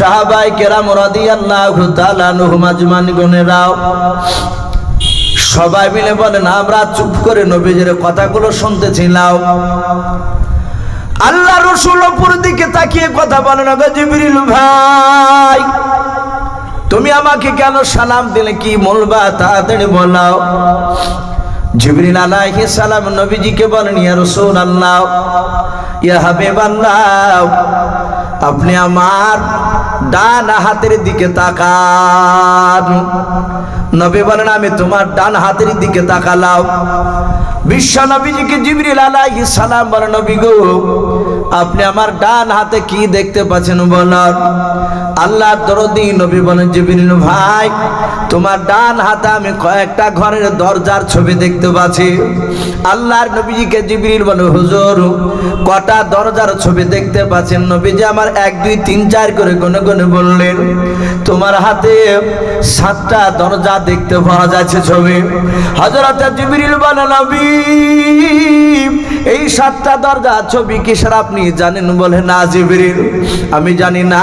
সাহাবাই কেরাম রাদিয়াল্লাহু তাআলা সবাই মিলে বলেন, আমরা চুপ করে নবীজির কথাগুলো শুনতেছিলাম। আল্লাহ রসুল অপর দিকে তাকিয়ে কথা বলেন জিবরিল ভাই, তুমি আমাকে কেন সালাম দিলে? কি বলবা তাড়াতাড়ি বলাও। জিবরিল আলাইহিস সালাম নবীজিকে বলেন, ইয়া রাসূলুল্লাহ, ইয়া হাবিবাল্লাহ, আপনি আমার ডান হাতের দিকে তাকান। নবী বলেন, আমি তোমার ডান হাতের দিকে তাকালাম। বিশ্ব নবীজিকে জিবরিল আলাইহিস সালাম বলেন, নবী গো আপনি আমার ডান হাতে কি দেখতে পাচ্ছেন বলার আল্লাহ দরদি নবী বলেন ভাই, তোমার ডান হাতে আমি কয়েকটা ঘরের দরজার ছবি দেখতে পাচ্ছি। আল্লাহর নবীজিকে জিবরিল বলে, হুজুর, কটা দরজার ছবি দেখতে পাচ্ছেন? নবীজি আমার এক, দুই, তিন, চার করে গনে গনে বললেন, তোমার হাতে সাতটা দরজা দেখতে পাওয়া যাচ্ছে ছবি। হজরত জিবরিল বলে, নবী, এই সাতটা দরজা ছবি কিসের আপনি জানেন বলে না জিবরিল। আমি জানি না।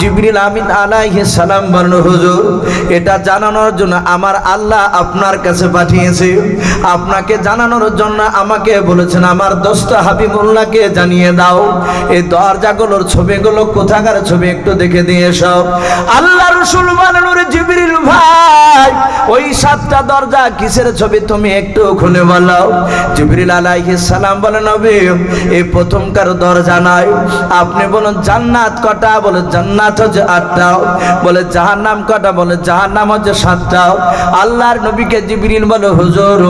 জিবরিল আমিন আলাইহিস সালাম বলেন, হুজুর, এটা জানানোর জন্য আমার আল্লাহ আপনার কাছে পাঠিয়েছে। আপনাকে জানানোর জন্য আমাকে বলেছেন, আমার দোস্ত হাবিবুল্লাহকে জানিয়ে দাও। এই দরজাগুলোর ছবিগুলো কোথাকার ছবি একটু দেখে দিয়ে এসো। আল্লাহ রসুল বলেন, ওরে জিবরিল ভাই ওই সাতটা দরজা কিসের ছবি তুমি একটু খুলে বলো? জিবরিল আলাইহিস সালাম বলেন নবী এই প্রথমকার দরজা নাই। আপনি বলুন, জান্নাত কটা? বলে, জান্নাত হচ্ছে আটটা। বলে, জাহান্নাম কটা? বলে, জাহান্নাম হচ্ছে সাতটা। আল্লাহর নবীকে জিবরিল বলে, হুজুর,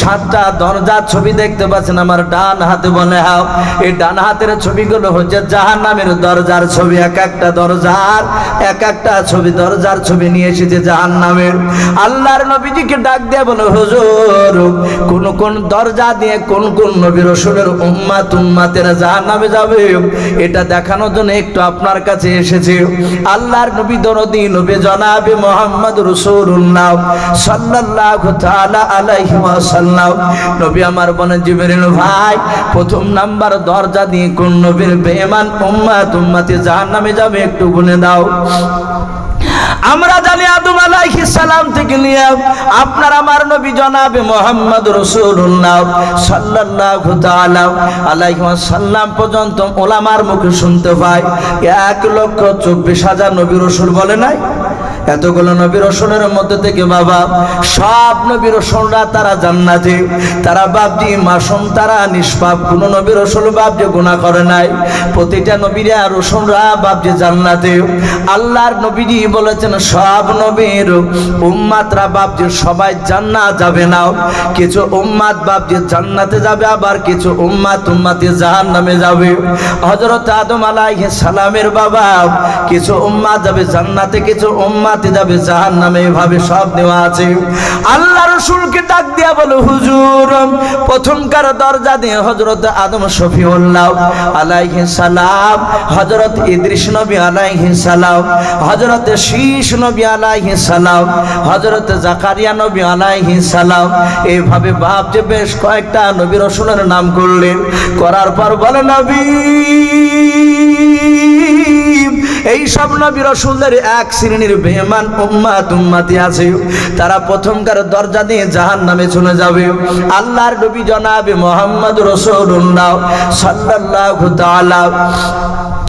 সাতটা দরজার ছবি দেখতে পাচ্ছেন আমার ডান হাতে বলে হাও এই ডান হাতের ছবিগুলো হচ্ছে জাহান্নামের দরজার ছবি। এক একটা দরজার, এক একটা ছবি দরজার ছবি নিয়ে এসেছে জাহান্নামের। আল্লাহর নবীজিকে ডাক দিয়ে বলে, হুজুর, কোন কোন দরজা দিয়ে কোন কোন নবী রসুলের উম্মাত উম্মাতেরা জাহান্নামে যাবে? এটা দেখানোর জন্য একটু আপনার কাছে এসেছে। আল্লাহর নবী দরদি, নবী জনাবে মোহাম্মদ রসুল্লাহ সাল্লাল্লাহু তাআলা আলাইহি ওয়াসাল্লাম। নবী আমার বনে জিবরিল ভাই, প্রথম নাম্বার দরজা দিয়ে কোন নবীর বেঈমান উম্মাত উম্মাতে জাহান্নামে যাবে একটু বলে দাও। আমরা জানি আদম আলাইহিস সালাম থেকে নিয়ে আপনার আমার নবী জনাবে মোহাম্মদ রাসূলুল্লাহ সাল্লাল্লাহু তাআলা আলাইহি ওয়াসাল্লাম পর্যন্ত ওলামার মুখে শুনতে পাই এক লক্ষ চব্বিশ হাজার নবী রসুল বলে নাই? এতগুলো নবী রসুলের মধ্যে থেকে বাবা, সব নবী রসুলরা তারা জান্নাতে। তারা বাপজি, মাসুম, তারা নিষ্পাপ। কোন নবী রসুল বাপজি গুণা করে নাই। প্রতিটা নবীরা রসুলরা বাপজি জান্নাতে। আল্লাহর নবীজি বলেছেন, সব নবীর উম্মাতরা বাপজি, সবাই জান্নাত যাবে না। কিছু উম্মাত বাপজি জান্নাতে যাবে, আবার কিছু উম্মাত উম্মাতে জাহান্নামে যাবে। হযরত আদম আলাইহিস সালামের বাবা, কিছু উম্মাত যাবে জান্নাতে, কিছু উম্মাতে যাবে জাহান্নামে, এভাবে সব নেওয়া আছে। আল্লাহ রসুলকে ডাক দিয়া বলো, হুজুর, প্রথমকার দরজা দিয়ে হযরত আদম শফিউল্লাহ আলাইহিস সালাম, হযরত ইদ্রিস নবী আলাইহিস সালাম, হযরত শীশ নবী আলাইহিস সালাম, হযরত জাকারিয়া নবী আলাইহিস সালাম এইভাবে বাপ যে বেশ কয়েকটা নবী রসুলের নাম করলেন। করার পর বলে, নবী এই সব নবী রসুলদের এক শ্রেণির বেমান উম্মাত উম্মাতি আছে। তারা প্রথমকার দরজা দিয়ে জাহান নামে চলে যাবে। আল্লাহর নবী জনাবে মোহাম্মদ রসুল্লাহ সাল্লাল্লাহু তাআলা।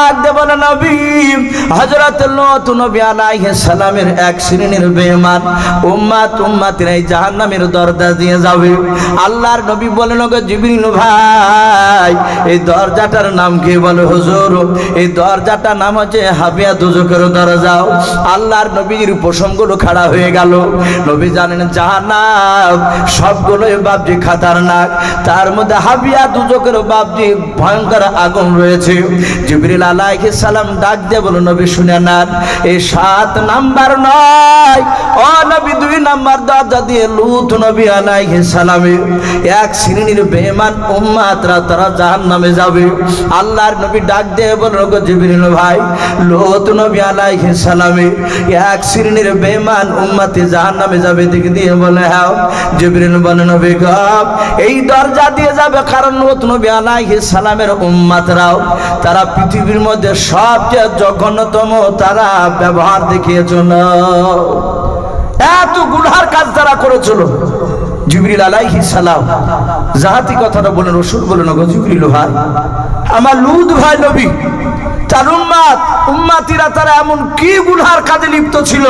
ডাক নবী। নবী আলাইহিস সালামের এক শ্রেণির বেঈমান। এই জাহান্নামের দরজা দিয়ে যাবে। আল্লাহর নবী বলেন গো জিবরিল ভাই, এই দরজাটার নাম কি বলে হুজুর? এই দরজাটার নাম হচ্ছে হাবিয়া দুজকের দরজাও আল্লাহর নবীর প্রসঙ্গগুলো খাড়া হয়ে গেল। নবী জানেন, জাহান্নাম সবগুলোই বাপজি খাতারনাক। তার মধ্যে হাবিয়া দুজকের বাপজি ভয়ঙ্কর আগুন রয়েছে। জিবরিল আলাইহিস সালাম ডাক দিয়ে বলো নবী শুনে নেন এই সাত নাম্বার নয়। ও নবী, দুই নাম্বার দরজা দিয়ে লুত নবী আলাইহিস সালামে এক শ্রেণির বেঈমান উম্মাতরা তারা জাহান্নামে যাবে। আল্লাহর নবী ডাক দিয়ে বলল গো জিবরিল ভাই, লুত নবী আলাইহিস সালামে এক শ্রেণির বেঈমান উম্মতে জাহান্নামে যাবে। দিক দিয়ে বলে হ্যাঁ। জিবরিল বলে, নবী গো, এই দরজা দিয়ে যাবে কারণ লুত নবী আলাইহিস সালামের উম্মাতরাও তারা পৃথিবীর মধ্যে সবচেয়ে জঘন্যতম তারা ব্যবহার দেখিয়েছিল এত গুনহার কাজ তারা করেছিল। এমন কি লিপ্ত ছিল?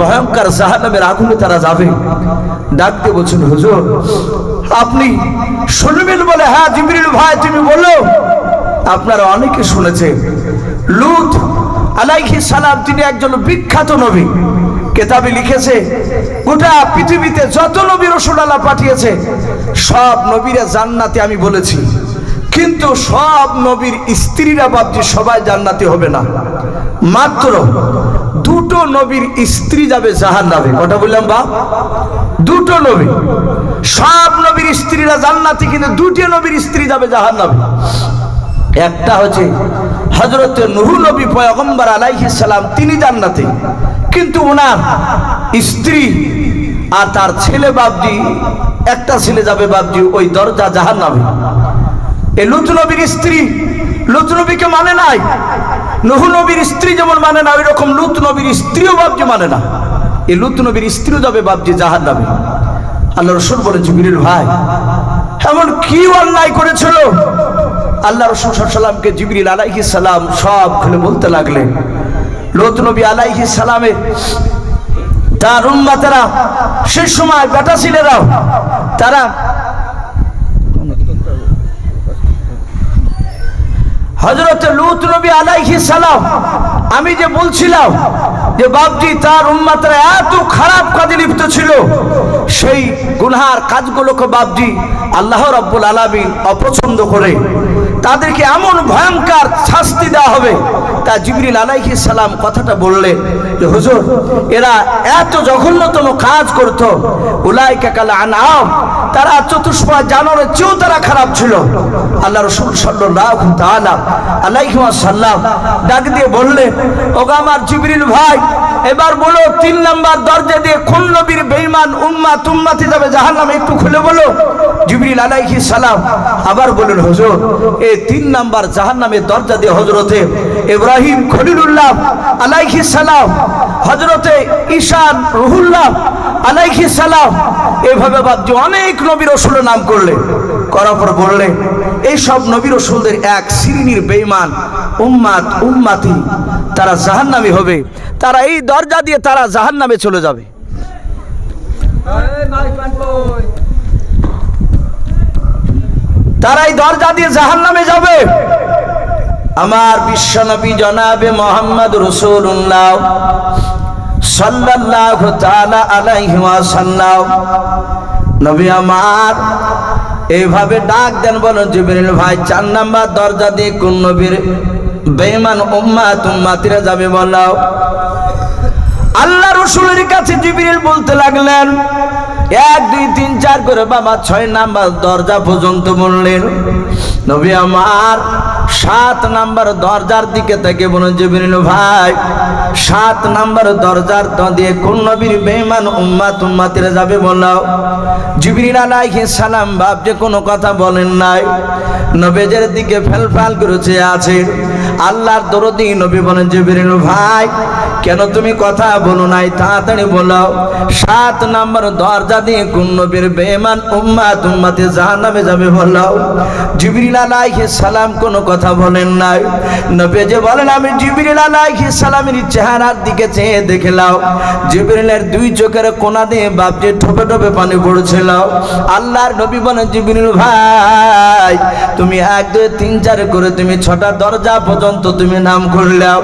ভয়ঙ্কর তারা যাবে। ডাকতে বলছেন আপনি শুনবেন বলে হ্যাঁ জিবরিল ভাই, তুমি বলো আপনারা অনেকে শুনেছে লুত আলাইহিস সালাম তিনি একজন বিখ্যাত নবী। কেতাবে লিখেছে, গোটা পৃথিবীতে যত নবী রসুলাল্লাহ পাঠিয়েছে, সব নবীরা জান্নাতে আমি বলেছি। কিন্তু সব নবীর স্ত্রীরা ভাবছি সবাই জান্নাতে হবে না। মাত্র দুটো নবীর স্ত্রী যাবে জাহান নামে কথা বললাম বা? দুটো নবী। সব নবীর স্ত্রীরা জান্নাতে, কিন্তু দুটি নবীর স্ত্রী যাবে জাহান নামে একটা হচ্ছে হজরত নুহু নবী পয়গম্বর সালাম, তিনি জান্নাতে। কিন্তু ওনার স্ত্রী আর তার ছেলে বাবজি একটা ছেলে যাবে বাবজি ওই দরজা জাহান নামে এই লুত নবীর স্ত্রী লুত নবীকে মানে নাই। নুহু নবীর স্ত্রী যেমন মানে না ওই রকম লুত নবীর স্ত্রীও বাবজি মানে না। এই লুত নবীর স্ত্রীও যাবে বাবজি জাহান নামে আল্লাহ রসুল বলে জিবিরিল ভাই, এমন কি অন্যায় করেছিল আল্লাহ রসুল সাল্লামকে জিবরিল আলাইহি সালাম সব খুলে বলতে লাগলেন। লোত নবী আলাইহি সালামের তার উম্মাতেরা, সে সময় বেটা ছেলেরাও, তারা হজরত লুত নবী আলাইহি সালাম, আমি যে বলছিলাম যে বাপজি, তার উম্মাতরা এত খারাপ কাজে লিপ্ত ছিল, সেই গুনহার কাজগুলোকে বাপজি আল্লাহ রব্বুল আলামিন অপছন্দ করে তাদেরকে এমন ভয়ঙ্কর শাস্তি দেওয়া হবে। তা জিবরিল আলাইহি সালাম কথাটা বললেন যে, হুজুর, এরা এত জঘন্যতম কাজ করত। উলাইকা কাল আনাম তারা চতুষ্পা জানোয়ারের চেয়েও তারা খারাপ ছিল। আল্লাহ রসুল সাল্লাল্লাহু তাআলা আলাইহি ওয়াসাল্লাম ডাক দিয়ে বললেন, ওগো আমার জিবরিল ভাই এবার বলো, তিন নাম্বার দরজা দিয়ে কোন নবীর বেঈমান উম্মাত উম্মাতে যাবে? জাহান্নামে একটু খুলে বলো। জিবরিল আলাইহিস সালাম আবার বললেন, হুজুর, এই তিন নাম্বার জাহান্নামের দরজা দিয়ে হযরতে ইব্রাহিম খলিলুল্লাহ আলাইহিস সালাম, হযরতে ঈশান রুহুল্লাহ আলাইহিস সালাম এভাবে বাদ অনেক নবী রাসূলের নাম করলে। করার পর বললেন এই সব নবী রাসূলদের এক শ্রেণির বেঈমান উম্মাত উম্মাতি, তারা জাহান্নামী হবে। তারা এই দরজা দিয়ে তারা জাহান্নামে চলে যাবে। তারা এই দরজা দিয়ে জাহান নামে যাবে। আমার বিশ্বনবী জনাবে মোহাম্মদ আমার, এইভাবে ডাক দেন ভাই, চার নাম্বার দরজা দিয়ে কোন নবীর বেঈমান উম্মাত উম্মাতিরা যাবে বলাও আল্লাহ রসুলের কাছে জিবরিল বলতে লাগলেন, এক, দুই, তিন, চার করে বাবা, ছয় নাম্বার দরজা পর্যন্ত বললেন, নবী আমার, সাত নাম্বার দরজার দিকে থেকে বলুন জিবরিল ভাই, সাত নাম্বার দরজার দ দিয়ে কোন নবীর বেঈমান উম্মাত উম্মাতিরা যাবে বলাও জিবরিল আলাইহিস সালাম বাপ যে কোনো কথা বলেন নাই। নবেজের দিকে ফেলফাল করেছে, আছে। আল্লাহর দরদি নবী বলেন, জিবরিল ভাই কেন তুমি কথা বলো নাই? তাড়াতাড়ি বলো। সাত নাম্বার দরজা দিয়ে কোন নবীর বেমান উম্মাত উম্মাতে জাহান্নামে যাবে বলো। জিবরিল আলাইহিস সালাম কোনো কথা বলেন নাই। নবী যে বলেন, আমি জিবরিল আলাইহিস সালামের চেহারার দিকে চেয়ে দেখলাম। জিবরিলের দুই চোখের কোনা দিয়ে বাপ যে ঠোপে ঠোপে পানি পড়ছিল। আল্লাহর নবী বলেন, জিবরিল ভাই, তুমি এক, দুই, তিন, চার করে তুমি ছটা দরজা পর্যন্ত তুমি নাম করলাও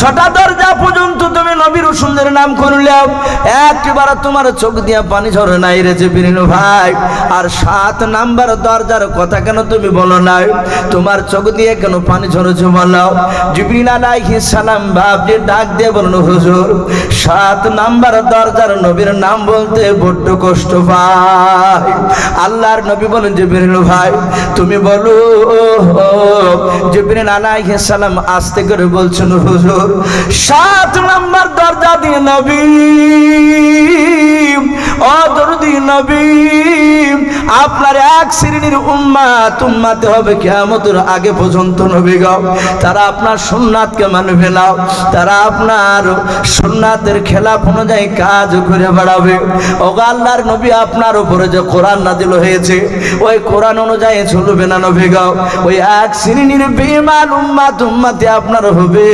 ছটা দরজা পর্যন্ত তুমি নবীর রসুলের নাম করলাও একবার তোমার চোখ দিয়া পানি ঝরে নাই রে জিবরিল ভাই। আর সাত নাম্বার দরজার কথা কেন তুমি বলো নাই? তোমার চোখ দিয়ে কেন পানি ঝরেছে বলো? জিবরিল আলাইহিস সালাম বাপজি ডাক দিয়ে বলুন হুজুর, সাত নাম্বার দরজার নবীর নাম বলতে বড্ড কষ্ট পাই আল্লাহর নবী বলেন, জিবরিল ভাই, তুমি বলো, জিবরিল আলাইহিস সালাম আস্তে করে বলছেন, হুজুর, সাত নাম্বার দরজা দিয়ে নবী। নবী, আপনার এক শ্রেণির হবে আগে পর্যন্ত নবী গাও তারা আপনার সুন্নাতকে মানবে তারা আপনার খেলাফ অনুযায়ী কাজ করে বেড়াবে। ও আল্লাহর নবী আপনার উপরে যে কোরআন নাজিল হয়েছে, ওই কোরআন অনুযায়ী চলবে না নবী গাও ওই এক শ্রেণির বেমান উম্মাত, উম্মাতে আপনার হবে।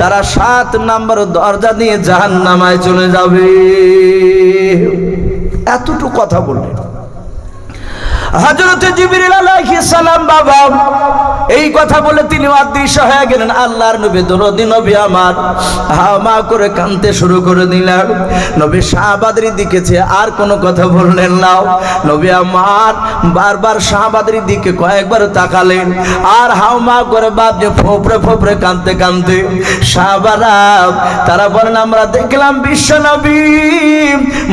তারা সাত নাম্বার দরজা দিয়ে জাহান্নামায় চলে যাবে। এতটুকু কথা বললেন। হজরত জিবরিল আলাইহিস সালাম বাবা, এই কথা বলে তিনি অদৃশ্য হয়ে গেলেন। আল্লাহর নবী দরদি নবী আমার হামা করে কানতে শুরু করে দিলেন। নবী শাহবাদরি দিকেছে আর কোনো কথা বললেন না। নবী আমার বারবার শাহবাদরি দিকে কয়েকবার তাকালেন। আর হাওমা করে বাপ যে ফোপড়ে ফোপড়ে কানতে কানতে শাহবারা তারা বলেন, আমরা দেখলাম বিশ্ব নবী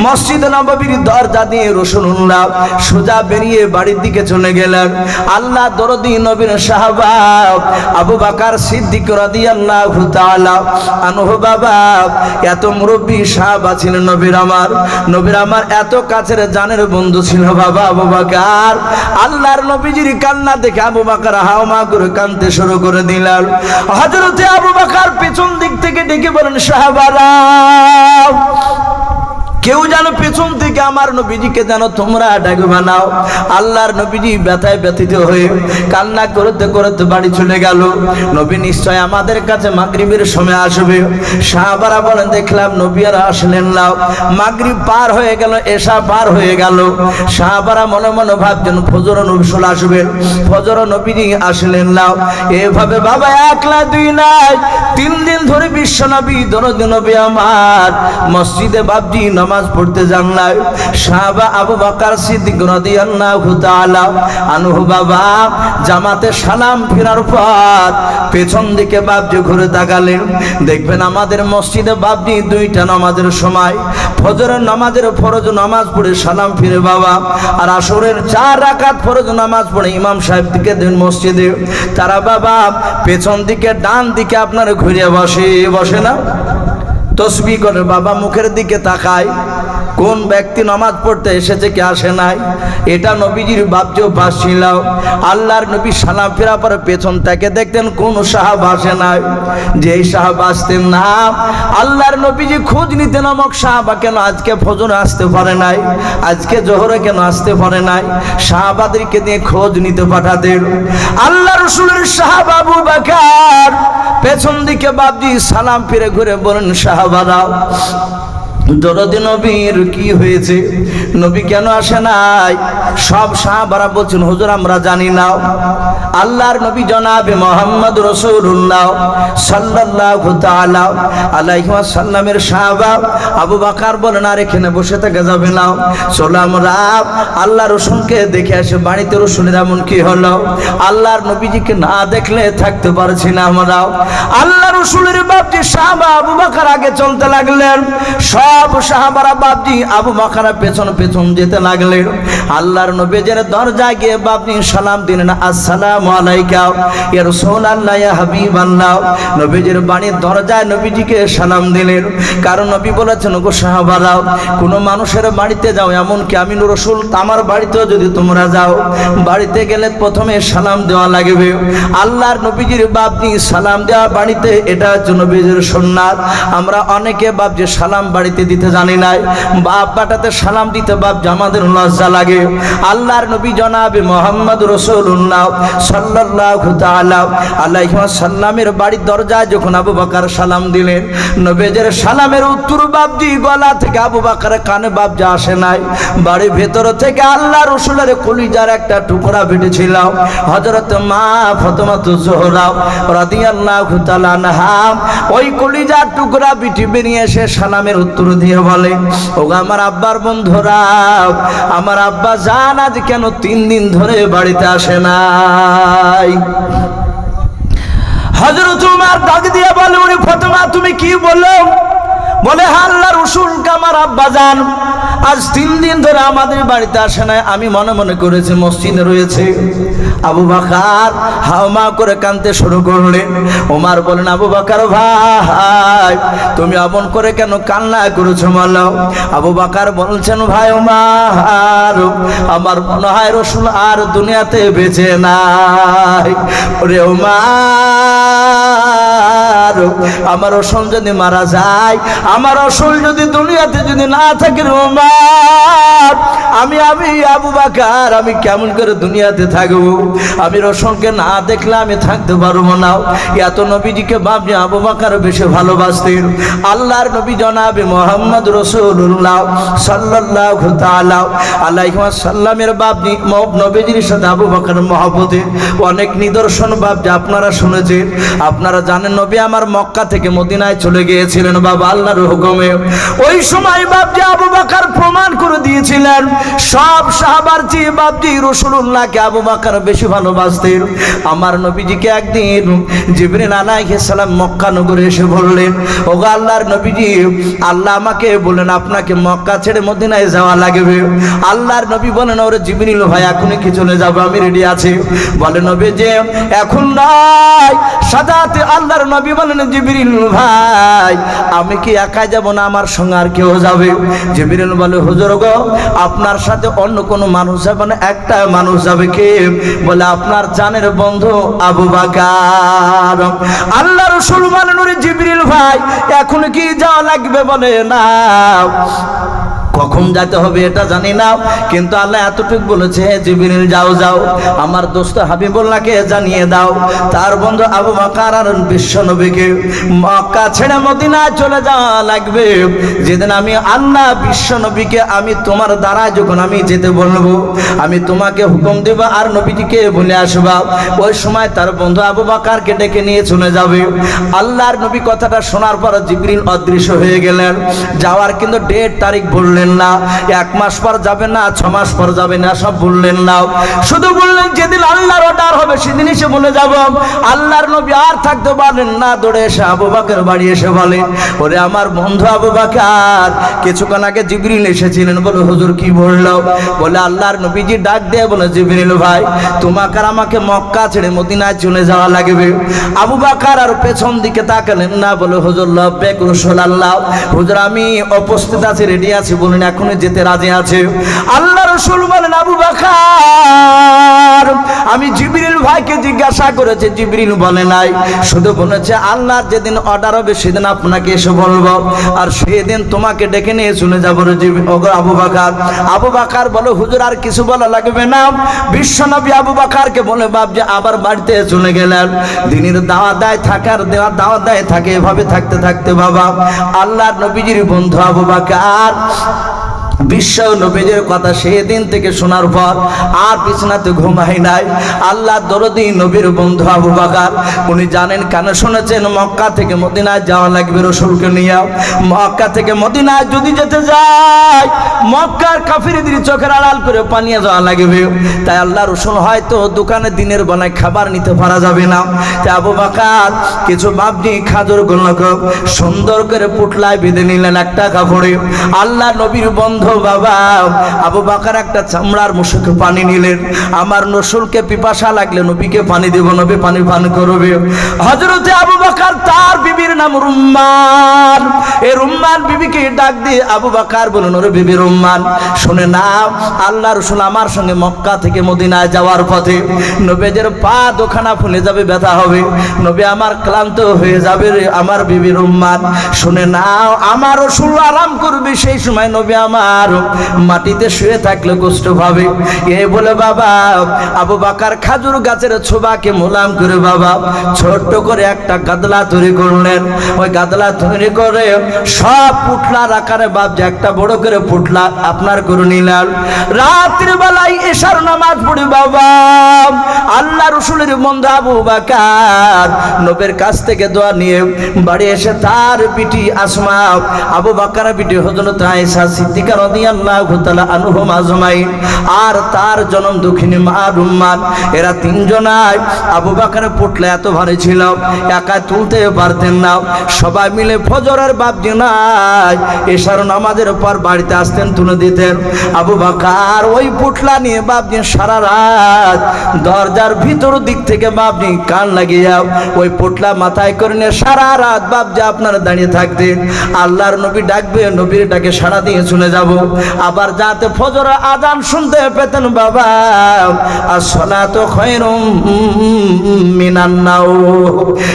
মসজিদ নববীর দরজা দিয়ে রসুল্লাহ সোজা বেরিয়ে বাড়ির দিকে চলে গেলেন। আল্লাহ দরদি নবীর সাহাবাব আবু বাকার সিদ্দিক রাদিয়াল্লাহু তাআলা আনহু বাবা, এত মুরব্বী সাহাবা ছিলেন নবীর আমার। নবীর আমার এত কাছের জানের বন্ধু ছিল বাবা আবু বাকার। আল্লাহর নবীজির কান্না দেখে আবু বাকার হাওমা করে কানতে শুরু করে দিলেন। হযরতে আবু বাকার পেছন দিক থেকে ডেকে বলেন, সাহাবারা, কেউ যেন পেছন থেকে আমার নবীজিকে যেন তোমরা ডাকে বানাও আল্লাহর নবীজি ব্যথায় ব্যথিত হয়ে কান্না করতে করতে বাড়ি চলে গেল। নবী নিশ্চয় আমাদের কাছে মাগরিবের সময় আসবে। সাহাবারা বলেন, দেখলাম নবী আর আসলেন না। মাগরিব পার হয়ে গেল, এশা পার হয়ে গেল। সাহাবারা মনে মনে ভাবছেন, ফজর নবীল আসবে। ফজর নবীজি আসলেন না। এভাবে বাবা একলা দুই নাই। তিন দিন ধরে বিশ্ব নবী, দরদ নবী আমার। মসজিদে বাবজি নামাজ পড়তে যান। সাহাবা আবু বকর সিদ্দিক রাদিয়াল্লাহু তাআলা আনহু বাবা জামাতে সালাম ফেরার পর পেছন দিকে বাবজি ঘুরে তাকালেন। দেখবেন আমাদের মসজিদে বাবজি দুইটা নামাজের সময় ফজরের নামাজের ফরজ নামাজ পড়ে সালাম ফিরে বাবা আর আসরের চার রাকাত ফরজ নামাজ পড়ে ইমাম সাহেব দিকে দেন মসজিদে। তারা বাবা পেছন দিকে ডান দিকে আপনার ঘুরে বসে বসে না? তসবি করে বাবা মুখের দিকে তাকায়। কোন ব্যক্তি নামাজ পড়তে এসেছে কে আসে নাই? এটা নবীজির বাপজ পাশ ছিল আল্লাহর নবী সালাম ফেরা পরে পেছন থেকে দেখতেন কোন সাহাব আসে নাই। যেই সাহাব আসতেন না, আল্লাহর নবীজি খোঁজ নিতে নামক সাহাবা কেন আজকে ফজরে আসতে পারে নাই? আজকে জোহরে কেন আসতে পারে নাই? সাহাবাদেরকে নিয়ে খোঁজ নিতে পাঠাতেন। আল্লাহ রসুলের সাহাব আবু বাকার পেছন দিকে বাবজি সালাম ফিরে ঘুরে বলেন সাহাবারা দরদি নবীর কি হয়েছে? নবী কেন আসে নাই? সব সাহাবারা বলছেন, হুজুর, আমরা জানি না। আল্লাহর নবী জনাবে মোহাম্মদ রসুল্লাহ সাল্লাল্লাহু তাআলা আলাইহি ওয়াসাল্লামের সাহাবা আবু বকর বলেন, আর এখানে বসে থেকে যাবে না। চলো আমরা আল্লাহ রসুলকে দেখে আসে বাড়িতে রসুলের এমন কি হলো? আল্লাহর নবীজিকে না দেখলে থাকতে পারছি না আমরা। আল্লাহ রসুলের বাপজি সাহাবা আবু বকর আগে চলতে লাগলেন। সব সাহাবারা বাপজি আবু বকর পেছন পেছন যেতে লাগলেন আল্লাহর নবীজের দরজায় গিয়ে বাপজি সালাম দিলেন, আসসালামু আলাইকা, ইয়া রাসূলুল্লাহ, ইয়া হাবিবাল্লাহ। নবীজির বাড়ির দরজায় নবীজিকে সালাম দিলেন। কারণ নবী বলেছেন গো সাহাবারা, কোনো মানুষের বাড়িতে যাও, এমনকি আমি রসুল আমার বাড়িতেও যদি তোমরা যাও, বাড়িতে গেলে প্রথমে সালাম দেওয়া লাগবে। আল্লাহর নবীজির বাপজি সালাম দেওয়া বাড়িতে, এটা হচ্ছে নবীজির সুন্নাত। আমরা অনেকে বাপ যে সালাম বাড়িতে দিতে দিতে জানি নাই, বাপ বাটাতে সালাম দিতে বাপ জামাদের লজ্জা লাগে। আল্লাহর নবী জনাবে মোহাম্মদ রসুল্লাহ সাল্লাহ তাআলা আলাইহি সাল্লামের বাড়ির দরজায় যখন আবু বাকার সালাম দিলেন, নবেজের সালামের উত্তর বাপজি গলা থেকে আবু বাকার কানে বাপজা আসে নাই। বাড়ির ভেতর থেকে আল্লাহ রসুলের কলিজার একটা টুকরা বেটেছিল হজরত মা ফতমাত জোহরাও রাদিয়াল্লাহু তাআলা ওই কলিজার টুকরা বিটি বেরিয়ে এসে সালামের উত্তর দিয়ে বলে ওগো আমার আব্বার বন্ধুরা, আমার আব্বা জান আজ কেন তিন দিন ধরে বাড়িতে আসে নাই? হজরত ডাক দিয়ে বলে উনি ফতমা, তুমি কি বলল বলে হাল্লা রসুল কামার আব্বা যান আজ তিন দিন ধরে আমাদের বাড়িতে আসে নাই। আমি মনে মনে করেছি, মসজিদে রয়েছে। আবু বাকার হাওমা করে কানতে শুরু করলেন। ওমার বলেন আবু বাকার ভাই, তুমি অমন করে কেন কান্না করেছ মালাও? আবু বাকার বলছেন, ভাই ওমার, আমার মনে হয় রসুল আর দুনিয়াতে বেঁচে নাই। ওরে ওমার আমার রসুল যদি মারা যায়, আমার রসুল যদি দুনিয়াতে যদি না থাকে রোমার আমি আমি আবু বাকার, আমি কেমন করে দুনিয়াতে থাকব? আমি রসুলকে না দেখলে আমি থাকতে পারব না। এত নবীজিকে ভাবছি আবু বাকার বেশি ভালোবাসতেন। আল্লাহর নবী জনাবে মোহাম্মদ রসুল্লাহ সাল্লাহ আলাইহ সাল্লামের বাবনি নবীজির সাথে আবু বাকার মহব্বতে অনেক নিদর্শন বাবজি আপনারা শুনেছেন। আপনারা জানেন নবী আমার মক্কা থেকে মদিনায় চলে গিয়েছিলেন বাবা আল্লাহর হুকুমে। ওই সময় বাবজি আবু বাকার প্রমাণ করে দিয়েছিলেন, সব সাহাবার চেয়ে বাবজি রসুল্লাহকে আবু বাকার বেশি ভালোবাসতেন। আমার নবীজিকে একদিন জিবরিন সালাম মক্কা নগরে এসে বললেন, ওগো আল্লাহর নবীজি, আল্লাহ আমাকে বলেন আপনাকে মক্কা ছেড়ে মদিনায় যাওয়া লাগবে। আল্লাহর নবী বলেন, ওরে জিবরিল ভাই, এখনই কি চলে যাব? আমি রেডি আছি। বলে নবী যে এখন নাই। সাদাতে আল্লাহর নবী বলেন জিবরিল ভাই, আমি কি একা যাব না? আমার সঙ্গে আর কেউ যাবে? জিবরিল বলে, হুজুর গো, আপনার সাথে অন্য কোনো মানুষ যাবে না? একটা মানুষ যাবে কে? বলে, আপনার জানের বন্ধু আবু বাকার। আল্লাহ রসুল বলেন জিবরিল ভাই, এখন কি যাওয়া লাগবে? বলে, না। কখন যেতে হবে এটা জানি না, কিন্তু আল্লাহ এতটুকু বলেছে জিবিরিল, যাও যাও। আমার দোস্ত হাবিবুল্লাহকে জানিয়ে দাও। তার বন্ধু আবু বাকার আর বিশ্ব নবীকে মক্কা ছেড়ে মদিনা চলে যাওয়া লাগবে। যেদিন আমি আল্লাহ বিশ্ব নবীকে, আমি তোমার দ্বারা যখন আমি যেতে বলব, আমি তোমাকে হুকুম দেব আর নবীটিকে বলে আসবা। ওই সময় তার বন্ধু আবু বাকারকে ডেকে নিয়ে চলে যাবে। আল্লাহর নবী কথাটা শোনার পর জিবরিল অদৃশ্য হয়ে গেলেন। যাওয়ার কিন্তু ডেট তারিখ বললেন। না, এক মাস পর যাবে না, ছ মাস পর যাবে না, সব বললেন না। শুধু বললেন, যেদিন আল্লাহর অর্ডার হবে, সেদিন এসে বলে যাব। আল্লাহর নবী আর থাকতে পারলেন না, দৌড়ে এসে আবু বাকের বাড়ি এসে বলে, ওরে আমার বন্ধু আবু বাকার, কিছুক্ষণ আগে জিবরিল এসেছিলেন বলে হুজুর কি বলল? বলে, আল্লাহর নবীজি ডাক দিয়ে বলে, জিবরিল ভাই, তোমাকে আর আমাকে মক্কা ছেড়ে মদিনায় চলে যাওয়া লাগবে। আবু বাকার আর পেছন দিকে তাকালেন না, বলে, হুজুর লব্বেক রসুল আল্লাহ। হুজুর, আমি উপস্থিত আছি রেডি আছি বলুন এখনই যেতে রাজি আছে। আল্লাহ রসুল বলেন, আবু বাকার, আমি জিবরিল ভাইকে জিজ্ঞাসা করেছে, জিবরিল বলে নাই। শুধু বলেছে, আল্লাহর যেদিন অর্ডার হবে, সেদিন আপনাকে এসে বলব। আর সেদিন তোমাকে ডেকে নিয়ে শুনে যাব আবু বাকার। আবু বাকার বলো, হুজুর, আর কিছু বলা লাগবে না। বিশ্বনবী আবু বাকারকে বলে, বাপ যে আবার বাড়িতে চলে গেলেন। দিনের দাওয়া দায় থাকার দেওয়া দাওয়া দায় থাকে, এভাবে থাকতে থাকতে বাবা। আল্লাহর নবীজির বন্ধু আবু বাকার। বিশ্ব নবীজের কথা সেদিন থেকে শোনার পর আর বিছানাতে ঘুমাই নাই। আল্লাহ দরদি নবীর বন্ধু আবু বাকার, উনি জানেন কেন শুনেছেন, মক্কা থেকে মদিনায় যাওয়া লাগবে রসুলকে নিয়ে। মক্কা থেকে মদিনায় যদি যেতে যায়, মক্কার কাফিরদের চোখের আড়াল করে পানিয়ে যাওয়া লাগবে। তাই আল্লাহ রসুল হয়তো দোকানে দিনের বেলায় খাবার নিতে পারা যাবে না। তাই আবু বাকার কিছু বাবনি খাজুর গোলক সুন্দর করে পুটলায় বেঁধে নিলেন একটা কাপড়ে। আল্লাহ নবীর বন্ধু বন্ধ বাবা, আবু বাকার একটা চামড়ার মুসুকে পানি নিলেন। আমার নসুলকে পিপাসা লাগলে নবীকে পানি দেব, নবী পানি পান করবে। হজরতে আবু বাকার তার বিবির নাম রুম্মান। এই রুম্মান বিবিকে ডাক দিয়ে আবু বাকার বলুন বিবি রুম্মান, শুনে না আল্লাহ রসুল আমার সঙ্গে মক্কা থেকে মদিনায় যাওয়ার পথে পা দোখানা ফুলে যাবে, ব্যথা হবে। আমার ক্লান্ত হয়ে যাবে রে আমার বিবি রুম্মান, শুনে নাও, আমার রসুল আরাম করবে সেই সময় নবী আমার মাটিতে শুয়ে থাকলে কষ্ট পাবে এ বলে, বাবা আবু বাকার খাজুর গাছের ছোবাকে মোলাম করে, বাবা, ছোট্ট করে একটা গাদলা তৈরি করলেন। ওই গাদলা তৈরি করে সব পুটলার আকারে বাপ যে একটা বড় করে পুটলা আপনার করে নিলাম রাত্রিবেলায় এসার নামাজ পড়ি বাবা। রসুলের বন্ধু আবু বাকার। নবের কাছ থেকে দোয়া নিয়ে বাড়ি এসে তার পিটি আসমা, আবু বাকার পিটি হজরত আয়েশা সিদ্দিকা রাদিয়াল্লাহু তাআলা আনহুম আর তার জনম দক্ষিণী মা রুম্মান। এরা তিনজনাই আবু বাকার পুটলে এত ভারী ছিল, একা তুলতে পারতেন না। সবাই মিলে ফজরের বাপ নাই এশার নামাজের পর বাড়িতে আসতেন, তুলে দিতেন। আবু বাকার ওই পুটলা নিয়ে বাপনি সারা রাত দরজার ভিতর দিক থেকে বাপনি কান লাগিয়ে যাও। ওই পুটলা মাথায় করে নিয়ে সারা রাত বাপ যা আপনারা দাঁড়িয়ে থাকতেন আল্লাহর নবী ডাকবে, নবীর ডাকে সাড়া দিয়ে চলে যাব। আবার যাতে ফজর আজান শুনতে পেতেন বাবা। আর সোনা তো খয়রুম মিনান্নাও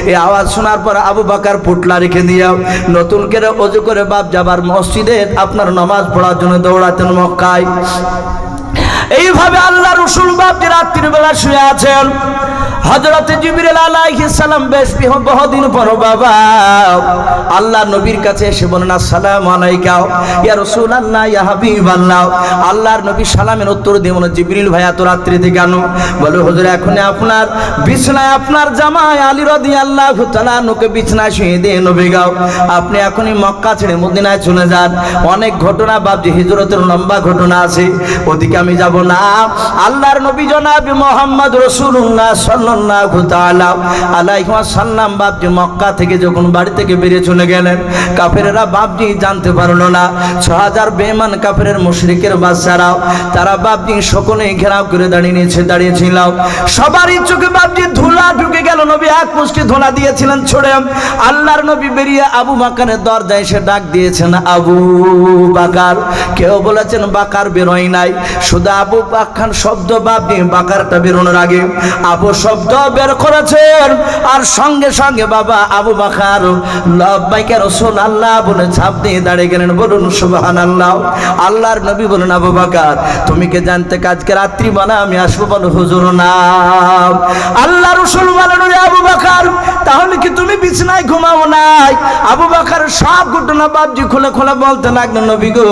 এই আওয়াজ শোনার পর আবু বাকার পুটলা রেখে দিয়াও নতুন করে অজু করে বাপ যাবার মসজিদে আপনার নামাজ পড়ার জন্য দৌড়াতেন মক্কায়। এইভাবে আল্লাহ রসুল বাপজি রাত্রির বেলা শুয়ে আছেন। হজরত জিবরিল আলাইহিস সালাম বেশ বিহ- বহুদিন পর বাবা, আল্লাহ নবীর কাছে এসে বলেন আসসালামু আলাইকা ইয়া রাসূলুল্লাহ, ইয়া হাবিবাল্লাহ। আল্লাহর নবী সালামের উত্তর দিয়ে বলেন জিবরিল ভাই এত রাত্রিতে কেন বলে, হুজুর, এখন আপনার বিছনায়, আপনার জামাই আলী রাদিয়াল্লাহু তাআলা নুকে বিছনায় শুয়ে দিয়ে নবী গাও। আপনি এখনই মক্কা ছেড়ে মদিনায় চলে যান। অনেক ঘটনা বাপজি হিজরতের লম্বা ঘটনা আছে, ওদিকে আমি যাব না। আল্লাহর নবী জনাবি মোহাম্মদ রসুল্লাহ সাল্লাল্লাহু ওয়াসাল্লাম বাপজি মক্কা থেকে যখন বাড়ি থেকে বেরিয়ে চলে গেলেন, কাফেরেরা বাপজি জানতে না। ছ হাজার বেমান মুশরিকের বাচ্চারাও, তারা বাপজি সকলে ঘেরাও করে দাঁড়িয়ে নিয়েছে দাঁড়িয়েছিল। সবারই চোখে বাপজি ধুলা ঢুকে গেল। নবী এক মুষ্টি দিয়েছিলেন আল্লাহর নবী বেরিয়ে আবু দরজায় এসে ডাক দিয়েছেন, আবু বাকার। কেউ বলেছেন, বাকার বেরোয় নাই। শুধু আবু বাকার শব্দ, বাপজি বাকারটা বেরোনোর আগে আবু শব্দ বের করেছেন। আর সঙ্গে সঙ্গে বাবা আবু বাকার লব্বাইকে রসুল আল্লাহ বলে ছাপ দিয়ে দাঁড়িয়ে গেলেন। বলুন সুবাহান আল্লাহ আল্লাহর নবী বলুন, আবু বাকার, তুমি কে জানতে কাজকে রাত্রি বলা আমি আসব বলো, হুজুর, না। আল্লাহ রসুল বলেন আবু বাকার, তাহলে কি তুমি বিছনায় ঘুমাও নাই? আবু বাকার সব ঘটনা বাবজি খোলা খুলে বলতে লাগলেন, নবী গো,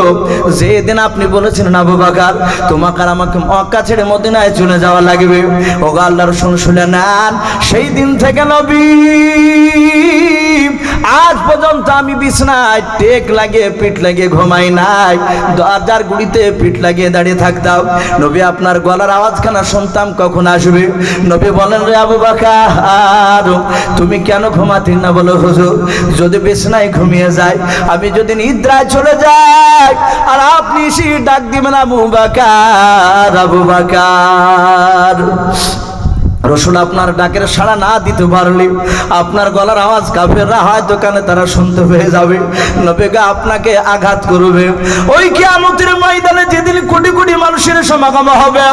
যেদিন আপনি বলেছিলেন আবু বাকার, তোমাকে আমাকে মক্কা ছেড়ে মদিনায় চলে যাওয়া লাগবে। ও গো আল্লাহ রসুল শুনে নেন। সেই দিন থেকে নবী, আজ পর্যন্ত আমি বিছনায় টেক লাগিয়ে, পিঠ লাগিয়ে ঘুমাই নাই। দরজার গুড়িতে পিঠ লাগিয়ে দাঁড়িয়ে থাকতাম। নবী, আপনার গলার আওয়াজখানা শুনতাম? কখন আসবে? নবী বলেন, রে আবু বাকার, তুমি কেন ঘুমাতে না? বলো, হুজুর, যদি বিছনায় ঘুমিয়ে যায়, আমি যদি নিদ্রায় চলে যাই, আর আপনি সে ডাক দিবেন, আবু বাকার আবু বাকার। রসুল আপনার ডাকের সাড়া না দিতে পারলে আপনার গলার আওয়াজ কাফেররা হয়তো কানে তারা শুনতে পেয়ে যাবে। নবেগা আপনাকে আঘাত করবে। ওই কি কিয়ামতের ময়দানে যেদিন কোটি কোটি মানুষের সমাগম হবে,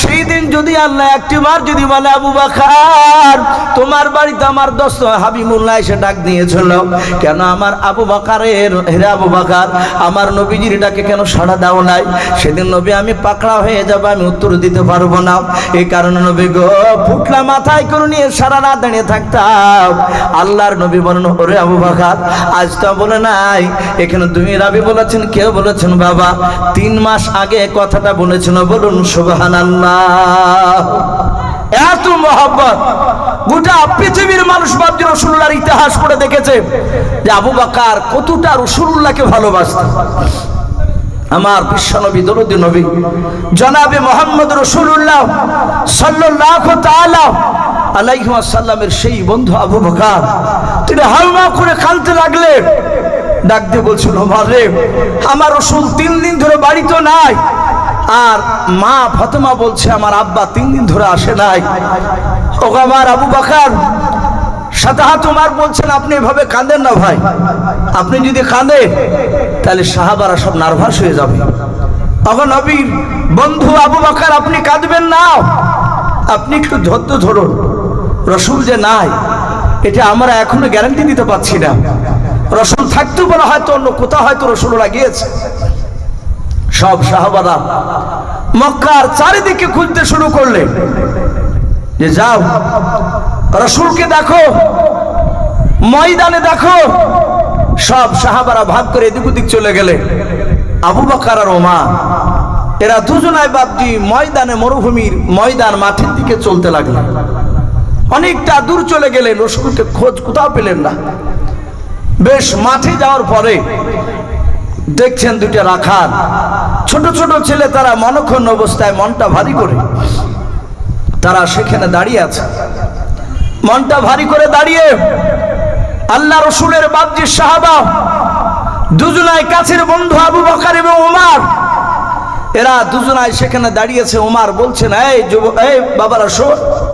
সেই দিন যদি আল্লাহ একটিবার যদি বলে, আবু বাকার, তোমার বাড়িতে আমার দোস্ত হাবিবুল্লাহ এসে ডাক দিয়েছিল। কেন আমার আবু বাকারের হেরে আবু বাকার, আমার নবীজির ডাকে কেন সাড়া দাও নাই? সেদিন নবী, আমি পাকড়া হয়ে যাব, আমি উত্তর দিতে পারব না। এই কারণে নবী গো ফুটলা মাথায় করে নিয়ে সারা রাত দাঁড়িয়ে থাকতাম। আল্লাহর নবী বলেন, ওরে আবু বাকার, আজ তো বলে নাই। এখানে তুমি রাবি বলেছেন, কেউ বলেছেন, বাবা। তিন মাস আগে কথাটা বলেছিল, বলুন সুবাহান এত মহব্বত। গোটা পৃথিবীর মানুষ ভাবছে রসুল্লাহর ইতিহাস পড়ে দেখেছে। যে আবু বাকার কতটা রসুল্লাহকে ভালোবাসত। আমার বিশ্বনবী দরুদ নবী, জনাবে মোহাম্মদ রসুল্লাহ সাল্লাহ তাআলা আলাইহিস সাল্লামের সেই বন্ধু আবু বকর। তিনি হালমা করে কাঁদতে লাগলেন ডাক দিয়ে বলছিল রে, আমার রসুল তিন দিন ধরে বাড়িতে নাই, আর মা ফাতেমা বলছে, আমার আব্বা তিন দিন ধরে আসে নাই। ও আমার আবু বাকার সাতাহা তোমার বলছেন, আপনি এভাবে কাঁদেন না ভাই। আপনি যদি কাঁদেন তাহলে সাহাবারা সব নার্ভাস হয়ে যাবে। তখন নবীর বন্ধু আবু বাকার, আপনি কাঁদবেন না। আপনি একটু ধৈর্য ধরুন। রসুল যে নাই, এটা আমরা এখনও গ্যারান্টি দিতে পারছি না। রসুল থাকতে পারে, হয়তো অন্য কোথাও হয়তো রসুল গিয়েছে। সব সাহাবারা মক্কার চারিদিকে খুঁজতে শুরু করলেন যে যাও, রসুলকে দেখো, ময়দানে দেখো সব সাহাবারা ভাগ করে এদিক ওদিক চলে গেলে। আবু বাকার আর ওমা এরা দুজনায় বাপজি ময়দানে মরুভূমির ময়দান মাঠের দিকে চলতে লাগলেন অনেকটা দূর চলে গেলেন রসুলকে খোঁজ কোথাও পেলেন না। বেশ মাঠে যাওয়ার পরে দেখছেন দুইটা রাখার ছোট ছোট ছেলে তারা মনক্ষণ অবস্থায় মনটা ভারী করে। তারা সেখানে দাঁড়িয়ে আছে। মনটা ভারী করে দাঁড়িয়ে আল্লাহ রসুলের বাবজি সাহাবা দুজনায় কাছের বন্ধু আবু বকার এবং ওমার এরা দুজনায় সেখানে দাঁড়িয়েছে। ওমার বলছেন, এই যুব, এই বাবারা শোন।